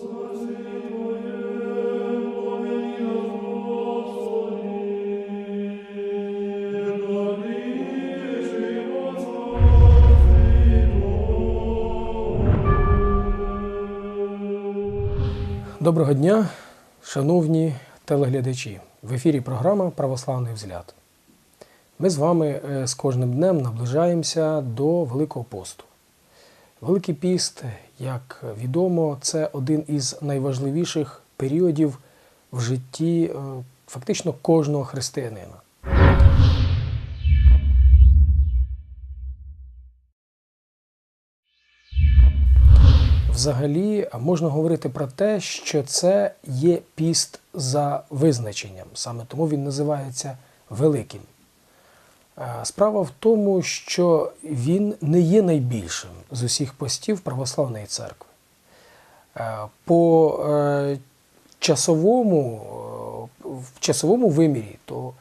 Доброго дня, шановні телеглядачі. В ефірі програма Православний взгляд. Ми з вами е, з кожним днем наближаємося до Великого посту. Великий піст, як відомо, це один із найважливіших періодів в житті е, фактично кожного християнина. Взагалі можна говорити про те, що це є піст за визначенням, саме тому він називається великим. Е, Справа в тому, що він не є найбільшим з усіх постів православної церкви. Е, По е, часовому, в часовому вимірі, то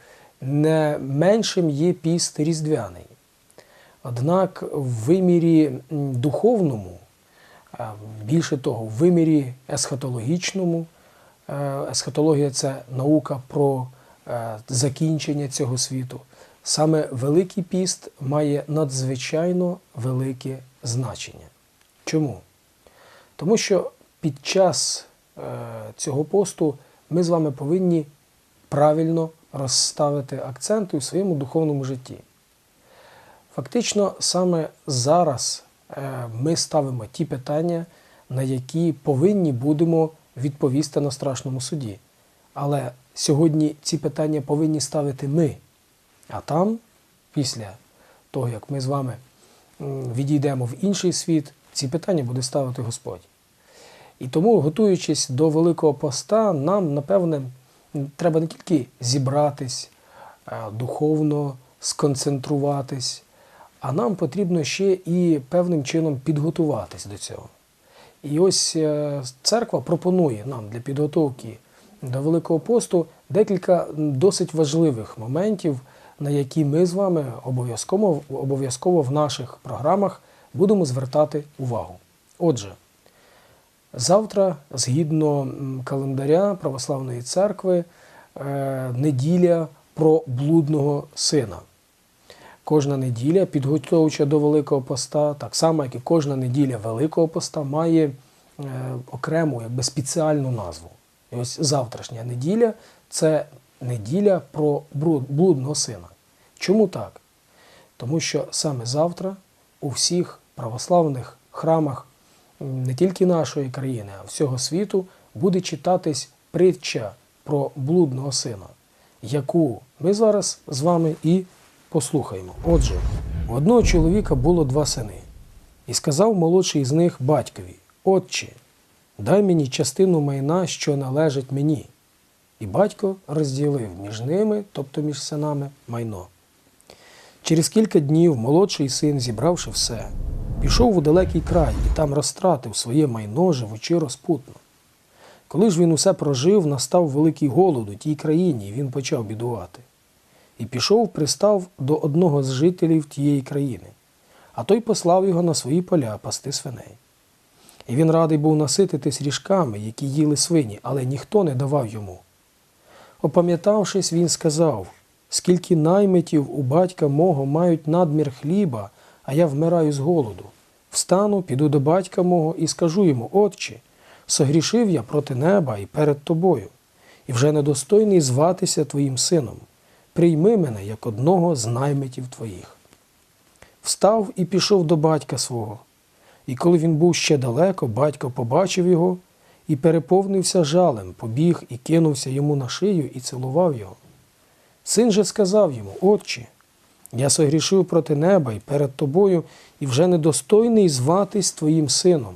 не меншим є піст різдвяний. Однак в вимірі духовному, більше того, в вимірі есхатологічному, есхатологія це наука про закінчення цього світу. Саме Великий піст має надзвичайно велике значення. Чому? Тому що під час е, цього посту ми з вами повинні правильно розставити акценти у своєму духовному житті. Фактично, саме зараз е, ми ставимо ті питання, на які повинні будемо відповісти на страшному суді. Але сьогодні ці питання повинні ставити ми. А там, після того, як ми з вами відійдемо в інший світ, ці питання буде ставити Господь. І тому, готуючись до Великого поста, нам, напевне, треба не тільки зібратись, е, духовно сконцентруватись, а нам потрібно ще і певним чином підготуватись до цього. І ось е, церква пропонує нам для підготовки до Великого посту декілька досить важливих моментів, на які ми з вами обов'язково, обов'язково в наших програмах будемо звертати увагу. Отже, завтра, згідно календаря Православної церкви, е, неділя про блудного сина. Кожна неділя, підготовча до Великого поста, так само, як і кожна неділя Великого поста, має е, окрему, якби спеціальну назву. І ось завтрашня неділя це неділя про блудного сина. Чому так? Тому що саме завтра у всіх православних храмах не тільки нашої країни, а всього світу буде читатись притча про блудного сина, яку ми зараз з вами і послухаємо. Отже, у одного чоловіка було два сини, і сказав молодший з них батькові: Отче, дай мені частину майна, що належить мені. І батько розділив між ними, тобто між синами, майно. Через кілька днів молодший син, зібравши все, пішов у далекий край і там розтратив своє майно, живучи розпутно. Коли ж він усе прожив, настав великий голод у тій країні, і він почав бідувати. І пішов, пристав до одного з жителів тієї країни, а той послав його на свої поля пасти свиней. І він радий був насититись ріжками, які їли свині, але ніхто не давав йому. Опам'ятавшись, він сказав: скільки наймитів у батька мого мають надмір хліба, а я вмираю з голоду. Встану, піду до батька мого і скажу йому, Отче, согрішив я проти неба і перед тобою, і вже недостойний зватися твоїм сином. Прийми мене як одного з наймитів твоїх. Встав і пішов до батька свого. І коли він був ще далеко, батько побачив його і переповнився жалем, побіг і кинувся йому на шию і цілував його. Син же сказав йому: Отче, я согрішив проти неба і перед тобою, і вже недостойний зватись твоїм сином.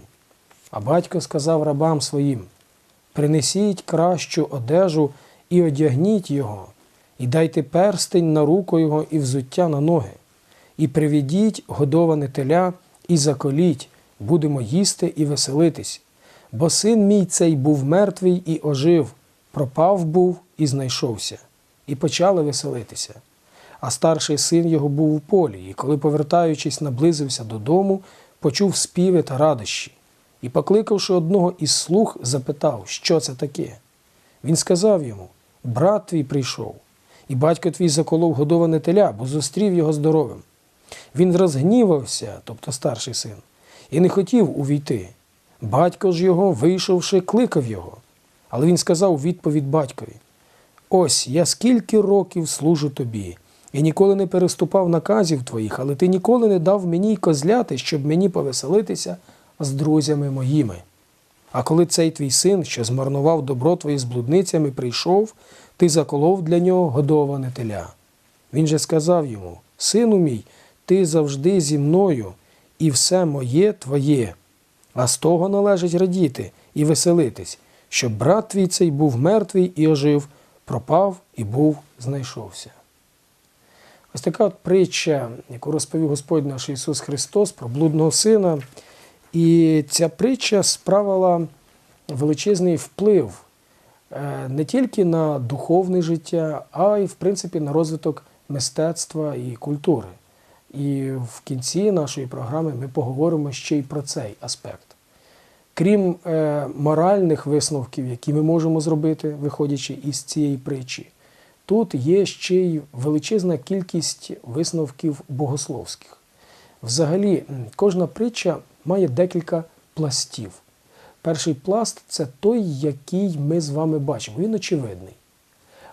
А батько сказав рабам своїм: Принесіть кращу одежу і одягніть його, і дайте перстень на руку його і взуття на ноги, і приведіть годоване теля, і заколіть, будемо їсти і веселитись. Бо син мій цей був мертвий і ожив, пропав був і знайшовся, і почали веселитися. А старший син його був у полі, і коли, повертаючись, наблизився додому, почув співи та радощі. і, покликавши одного із слуг, запитав, що це таке. Він сказав йому: Брат твій прийшов, і батько твій заколов годоване теля, бо зустрів його здоровим. Він розгнівався, тобто старший син, і не хотів увійти. Батько ж його, вийшовши, кликав його. Але він сказав у відповідь батькові: Ось я скільки років служу тобі, і ніколи не переступав наказів твоїх, але ти ніколи не дав мені й козляти, щоб мені повеселитися з друзями моїми. А коли цей твій син, що змарнував добро твоє з блудницями, прийшов, ти заколов для нього годоване теля. Він же сказав йому: Сину мій, ти завжди зі мною, і все моє твоє. А з того належить радіти і веселитись, щоб брат твій цей був мертвий і ожив, пропав і був знайшовся. Ось така от притча, яку розповів Господь наш Ісус Христос про блудного сина. І ця притча справила величезний вплив е, не тільки на духовне життя, а й, в принципі, на розвиток мистецтва і культури. І в кінці нашої програми ми поговоримо ще й про цей аспект. Крім е, моральних висновків, які ми можемо зробити, виходячи із цієї притчі, тут є ще й величезна кількість висновків богословських. Взагалі, кожна притча має декілька пластів. Перший пласт це той, який ми з вами бачимо. Він очевидний.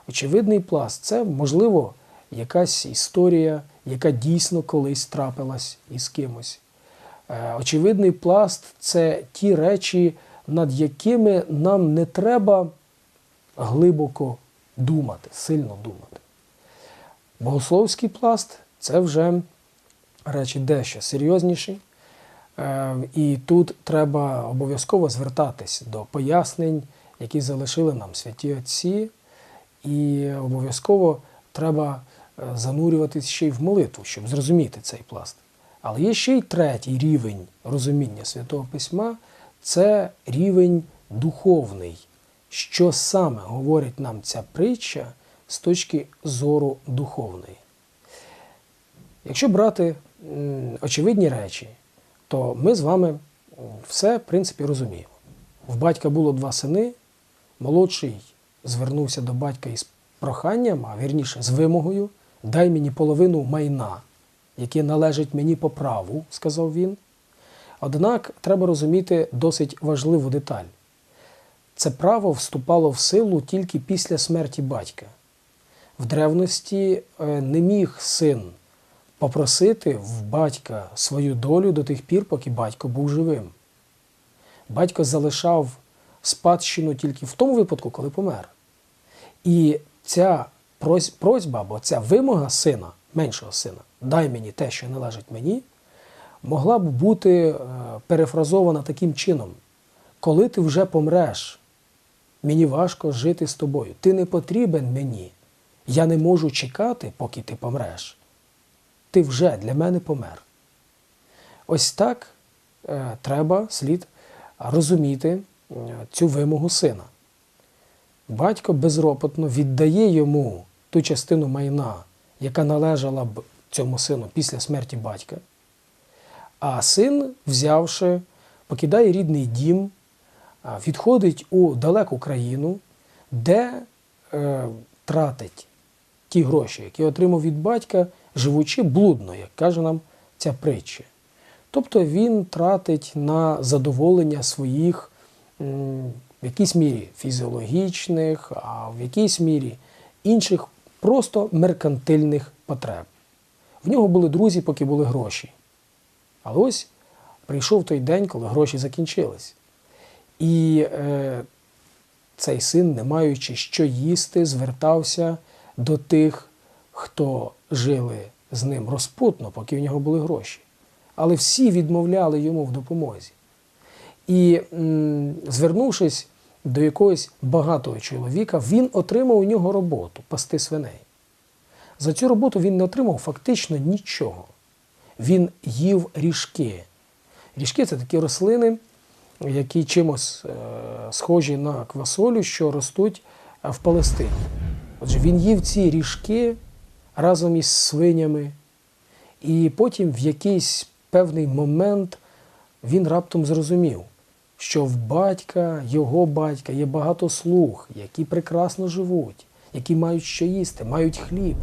Очевидний пласт це, можливо, якась історія, яка дійсно колись трапилась із кимось. Е, Очевидний пласт це ті речі, над якими нам не треба глибоко думати, сильно думати. Богословський пласт це вже речі дещо серйозніші. Е, І тут треба обов'язково звертатись до пояснень, які залишили нам святі Отці, і обов'язково треба занурюватись ще й в молитву, щоб зрозуміти цей пласт. Але є ще й третій рівень розуміння Святого Письма це рівень духовний. Що саме говорить нам ця притча з точки зору духовної? Якщо брати очевидні речі, то ми з вами все, в принципі, розуміємо. В батька було два сини, молодший звернувся до батька із проханням, а вірніше, з вимогою, дай мені половину майна, яке належить мені по праву, сказав він. Однак треба розуміти досить важливу деталь. Це право вступало в силу тільки після смерті батька. В древності е, не міг син попросити в батька свою долю до тих пір, поки батько був живим. Батько залишав спадщину тільки в тому випадку, коли помер. І ця просьба або ця вимога сина, меншого сина, дай мені те, що належить мені, могла б бути е, перефразована таким чином: коли ти вже помреш, мені важко жити з тобою. Ти не потрібен мені. Я не можу чекати, поки ти помреш. Ти вже для мене помер. Ось так е, треба слід розуміти е, цю вимогу сина. Батько безропотно віддає йому ту частину майна, яка належала б цьому сину після смерті батька. А син, взявши, покидає рідний дім, відходить у далеку країну, де е, тратить ті гроші, які отримав від батька, живучи блудно, як каже нам ця притча. Тобто він тратить на задоволення своїх в якійсь мірі фізіологічних, а в якійсь мірі інших просто меркантильних потреб. В нього були друзі, поки були гроші. Але ось прийшов той день, коли гроші закінчились. І е, цей син, не маючи що їсти, звертався до тих, хто жили з ним розпутно, поки в нього були гроші. Але всі відмовляли йому в допомозі. І м, звернувшись до якогось багатого чоловіка, він отримав у нього роботу пасти свиней. За цю роботу він не отримав фактично нічого. Він їв ріжки. Ріжки це такі рослини, які чимось е, схожі на квасолю, що ростуть е, в Палестині. Отже, він їв ці ріжки разом із свинями, і потім в якийсь певний момент він раптом зрозумів, що в батька, його батька є багато слуг, які прекрасно живуть, які мають що їсти, мають хліб.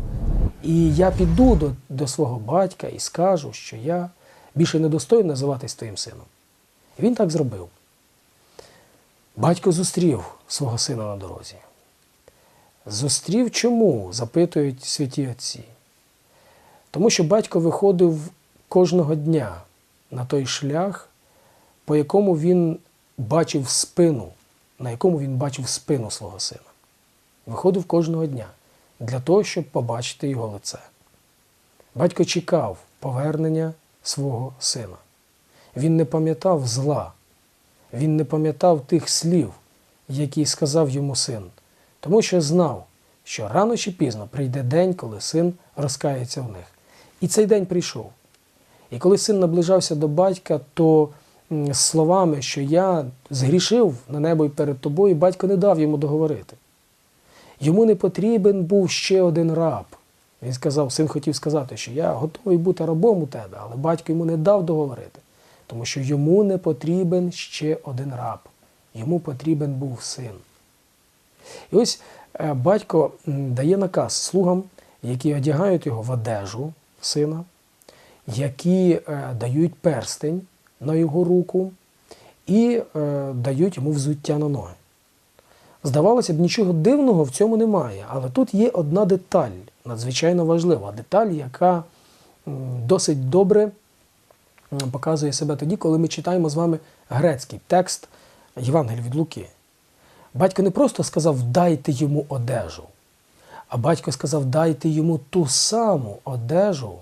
І я піду до, до свого батька і скажу, що я більше не достойний називатись твоїм сином. І він так зробив. Батько зустрів свого сина на дорозі. Зустрів чому? запитують святі отці. Тому що батько виходив кожного дня на той шлях, по якому він бачив спину, на якому він бачив спину свого сина. Виходив кожного дня для того, щоб побачити його лице. Батько чекав повернення свого сина. Він не пам'ятав зла, він не пам'ятав тих слів, які сказав йому син, тому що знав, що рано чи пізно прийде день, коли син розкається в них. І цей день прийшов. І коли син наближався до батька, то словами, що я згрішив на небо і перед тобою, і батько не дав йому договорити. Йому не потрібен був ще один раб. Він сказав, син хотів сказати, що я готовий бути рабом у тебе, але батько йому не дав договорити, тому що йому не потрібен ще один раб. Йому потрібен був син. І ось е, батько дає наказ слугам, які одягають його в одежу сина, які е, дають перстень на його руку і е, дають йому взуття на ноги. Здавалося б, нічого дивного в цьому немає, але тут є одна деталь, надзвичайно важлива. Деталь, яка досить добре показує себе тоді, коли ми читаємо з вами грецький текст Євангелія від Луки. Батько не просто сказав дайте йому одежу, а батько сказав дайте йому ту саму одежу,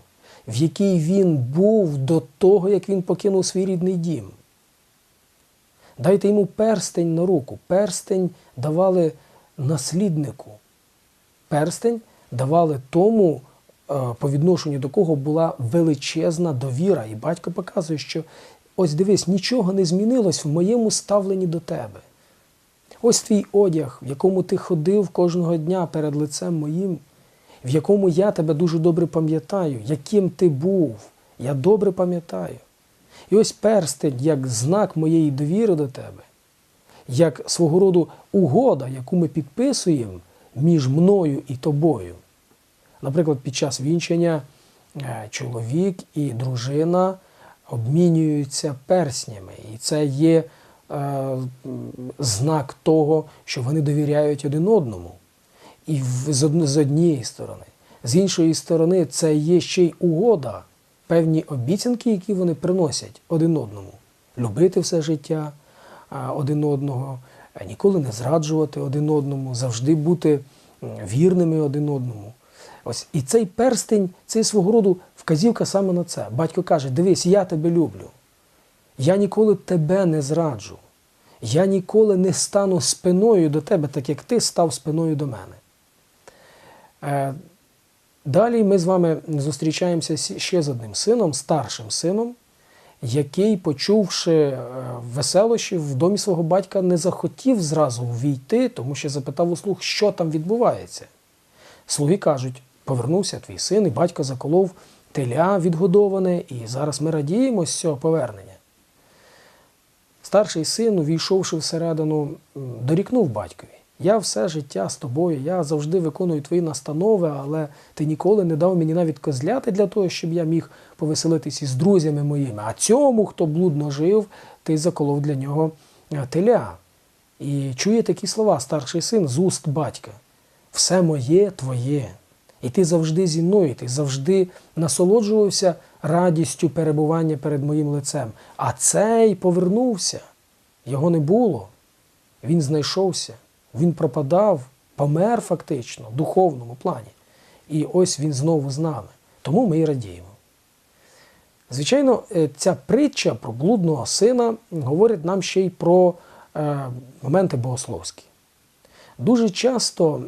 в якій він був до того, як він покинув свій рідний дім. Дайте йому перстень на руку. Перстень давали насліднику. Перстень давали тому, е, по відношенню до кого була величезна довіра. І батько показує, що ось дивись, нічого не змінилось в моєму ставленні до тебе. Ось твій одяг, в якому ти ходив кожного дня перед лицем моїм, в якому я тебе дуже добре пам'ятаю, яким ти був. Я добре пам'ятаю. І ось перстень як знак моєї довіри до тебе, як свого роду угода, яку ми підписуємо між мною і тобою. Наприклад, під час вінчання е, чоловік і дружина обмінюються перснями. І це є е, знак того, що вони довіряють один одному. І з одн- з однієї сторони. З іншої сторони, це є ще й угода, певні обіцянки, які вони приносять один одному. Любити все життя один одного, ніколи не зраджувати один одному, завжди бути вірними один одному. Ось і цей перстень, це свого роду вказівка саме на це. Батько каже: дивись, я тебе люблю. Я ніколи тебе не зраджу. Я ніколи не стану спиною до тебе, так як ти став спиною до мене. Е, Далі ми з вами зустрічаємося ще з одним сином, старшим сином, який, почувши е, веселощі в домі свого батька, не захотів зразу ввійти, тому що запитав у слуг, що там відбувається. Слуги кажуть: повернувся твій син, і батько заколов теля відгодоване, і зараз ми радіємо з цього повернення. Старший син, увійшовши всередину, дорікнув батькові. Я все життя з тобою, я завжди виконую твої настанови, але ти ніколи не дав мені навіть козляти для того, щоб я міг повеселитись із друзями моїми. А цьому, хто блудно жив, ти заколов для нього е, теля. І чує такі слова старший син з уст батька: все моє твоє. І ти завжди зі мною, ти завжди насолоджувався радістю перебування перед моїм лицем. А цей повернувся, його не було. Він знайшовся, він пропадав, помер фактично в духовному плані. І ось він знову з нами. Тому ми і радіємо. Звичайно, е, ця притча про блудного сина говорить нам ще й про е, моменти богословські. Дуже часто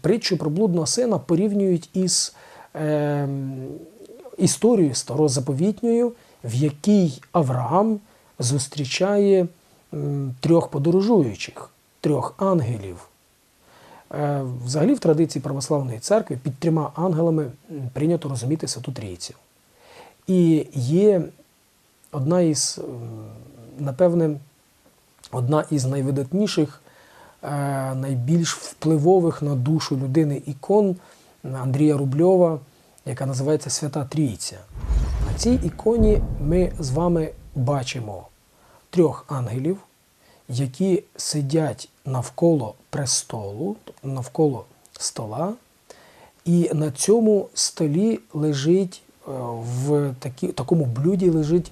притчу про блудного сина порівнюють із е, історією старозаповітньою, в якій Авраам зустрічає трьох подорожуючих, трьох ангелів. Е, Взагалі, в традиції православної церкви під трьома ангелами прийнято розуміти Святу Трійцю. І є одна із, напевне, одна із найвидатніших, е, найбільш впливових на душу людини ікон Андрія Рубльова, яка називається Свята Трійця. На цій іконі ми з вами бачимо трьох ангелів, які сидять навколо престолу, навколо стола, і на цьому столі лежить е, в такі, такому блюді лежить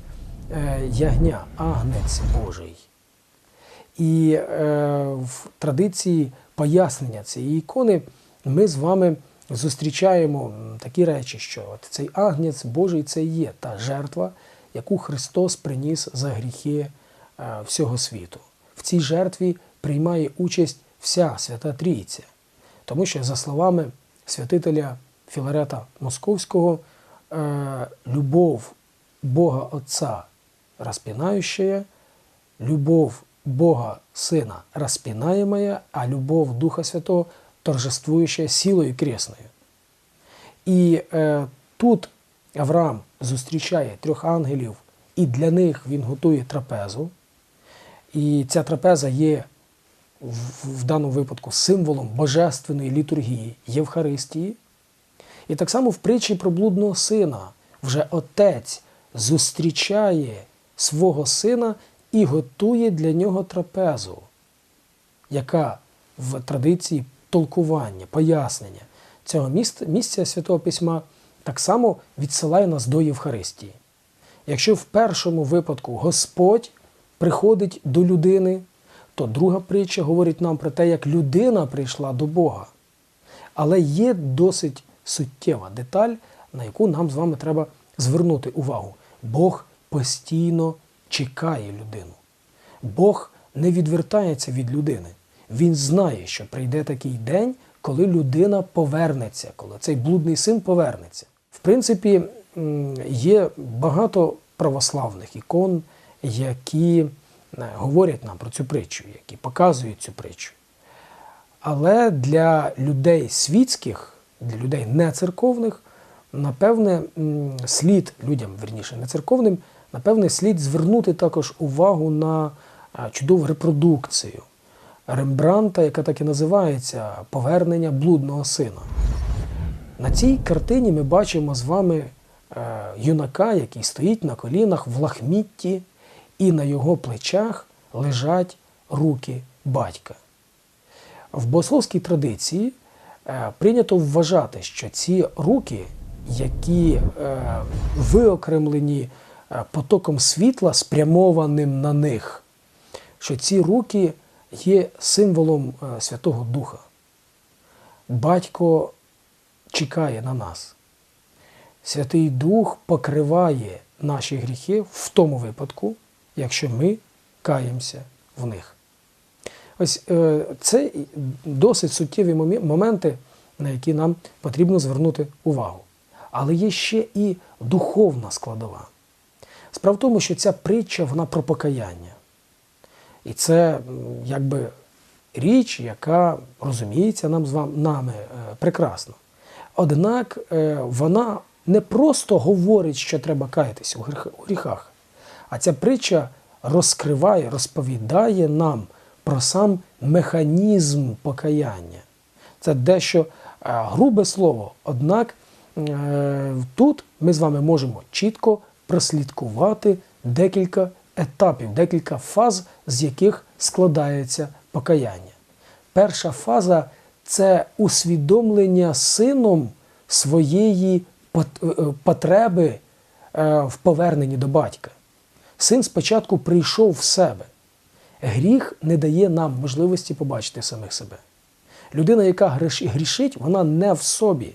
е, ягня, агнець Божий. І е, в традиції пояснення цієї ікони ми з вами зустрічаємо такі речі, що от цей агнець Божий це є та жертва, яку Христос приніс за гріхи всього світу. В цій жертві приймає участь вся Свята Трійця. Тому що, за словами святителя Філарета Московського, е, любов Бога Отця распинающая, любов Бога Сина распинаемая, а любов Духа Святого торжествующая силою кресною. І е, тут Авраам зустрічає трьох ангелів, і для них він готує трапезу. І ця трапеза є в, в даному випадку символом божественної літургії Євхаристії. І так само в притчі про блудного сина вже отець зустрічає свого сина і готує для нього трапезу, яка в традиції толкування, пояснення цього місця, місця Святого Письма так само відсилає нас до Євхаристії. Якщо в першому випадку Господь приходить до людини, то друга притча говорить нам про те, як людина прийшла до Бога. Але є досить суттєва деталь, на яку нам з вами треба звернути увагу. Бог постійно чекає людину. Бог не відвертається від людини. Він знає, що прийде такий день, коли людина повернеться, коли цей блудний син повернеться. В принципі, є багато православних ікон, які е, говорять нам про цю притчу, які показують цю притчу. Але для людей світських, для людей нецерковних, напевне, слід людям, верніше, нецерковним, напевне, слід звернути також увагу на чудову репродукцію Рембранта, яка так і називається Повернення блудного сина. На цій картині ми бачимо з вами е, юнака, який стоїть на колінах в лахмітті, і на його плечах лежать руки батька. В богословській традиції е, прийнято вважати, що ці руки, які е, виокремлені е, потоком світла, спрямованим на них, що ці руки є символом Святого Духа. Батько чекає на нас. Святий Дух покриває наші гріхи в тому випадку, якщо ми каємося в них. Ось е, це досить суттєві моменти, на які нам потрібно звернути увагу. Але є ще і духовна складова. Справа в тому, що ця притча вона про покаяння. І це якби річ, яка розуміється нам з вами нами е, прекрасно. Однак е, вона не просто говорить, що треба каятися у гріхах, а ця притча розкриває, розповідає нам про сам механізм покаяння. Це дещо е, грубе слово, однак е, тут ми з вами можемо чітко прослідкувати декілька етапів, декілька фаз, з яких складається покаяння. Перша фаза це усвідомлення сином своєї е, потреби в поверненні до батька. Син спочатку прийшов в себе. Гріх не дає нам можливості побачити самих себе. Людина, яка грішить, вона не в собі.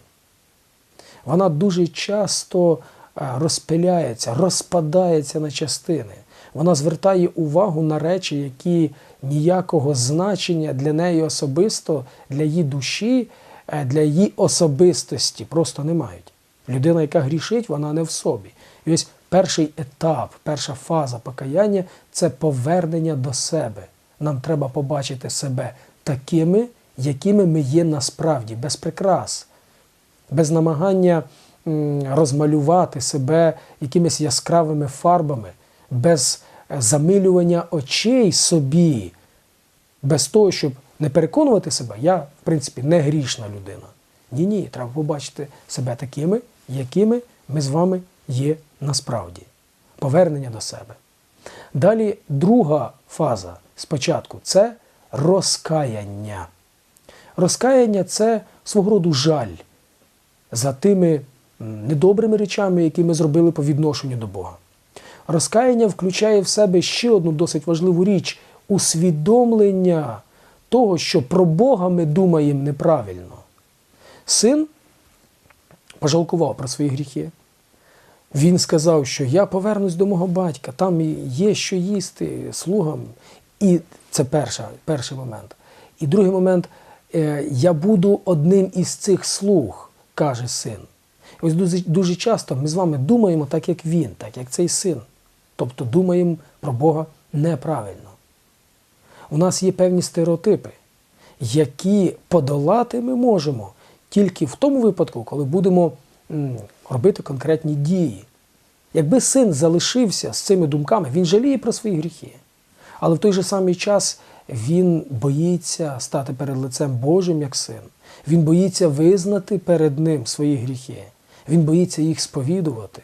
Вона дуже часто е, розпиляється, розпадається на частини. Вона звертає увагу на речі, які ніякого значення для неї особисто, для її душі, е, для її особистості просто не мають. Людина, яка грішить, вона не в собі. І ось перший етап, перша фаза покаяння це повернення до себе. Нам треба побачити себе такими, якими ми є насправді, без прикрас, без намагання розмалювати себе якимись яскравими фарбами, без е, замилювання очей собі, без того, щоб не переконувати себе, я, в принципі, не грішна людина. Ні, ні, треба побачити себе такими, якими ми з вами є насправді. Повернення до себе. Далі друга фаза спочатку це розкаяння. Розкаяння це свого роду жаль за тими недобрими речами, які ми зробили по відношенню до Бога. Розкаяння включає в себе ще одну досить важливу річ усвідомлення того, що про Бога ми думаємо неправильно. Син пожалкував про свої гріхи. Він сказав, що я повернусь до мого батька, там є що їсти слугам. І це перша, перший момент. І другий момент е, я буду одним із цих слуг, каже син. Ось дуже, дуже часто ми з вами думаємо так, як він, так як цей син. Тобто думаємо про Бога неправильно. У нас є певні стереотипи, які подолати ми можемо тільки в тому випадку, коли будемо робити конкретні дії. Якби син залишився з цими думками, він жаліє про свої гріхи. Але в той же самий час він боїться стати перед лицем Божим як син. Він боїться визнати перед ним свої гріхи. Він боїться їх сповідувати.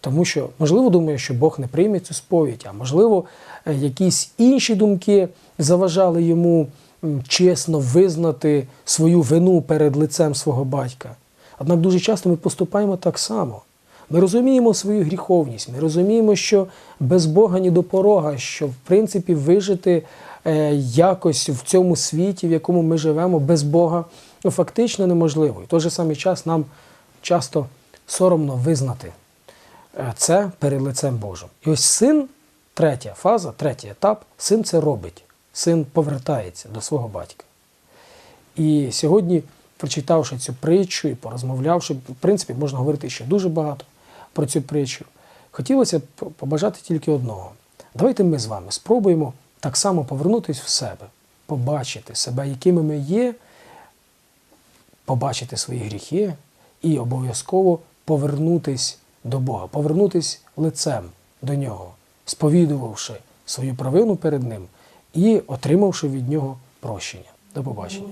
Тому що, можливо, думає, що Бог не прийме цю сповідь, а можливо, е, якісь інші думки заважали йому чесно визнати свою вину перед лицем свого батька. Однак дуже часто ми поступаємо так само. Ми розуміємо свою гріховність, ми розуміємо, що без Бога ні до порога, що в принципі вижити е, якось в цьому світі, в якому ми живемо, без Бога ну, фактично неможливо. І в той же самий час нам часто соромно визнати е, це перед лицем Божим. І ось син, третя фаза, третій етап, син це робить. Син повертається до свого батька. І сьогодні, прочитавши цю притчу і порозмовлявши, в принципі, можна говорити ще дуже багато про цю притчу, хотілося б побажати тільки одного. Давайте ми з вами спробуємо так само повернутися в себе, побачити себе, якими ми є, побачити свої гріхи і обов'язково повернутись до Бога, повернутись лицем до Нього, сповідувавши свою провину перед Ним і отримавши від Нього прощення. До побачення.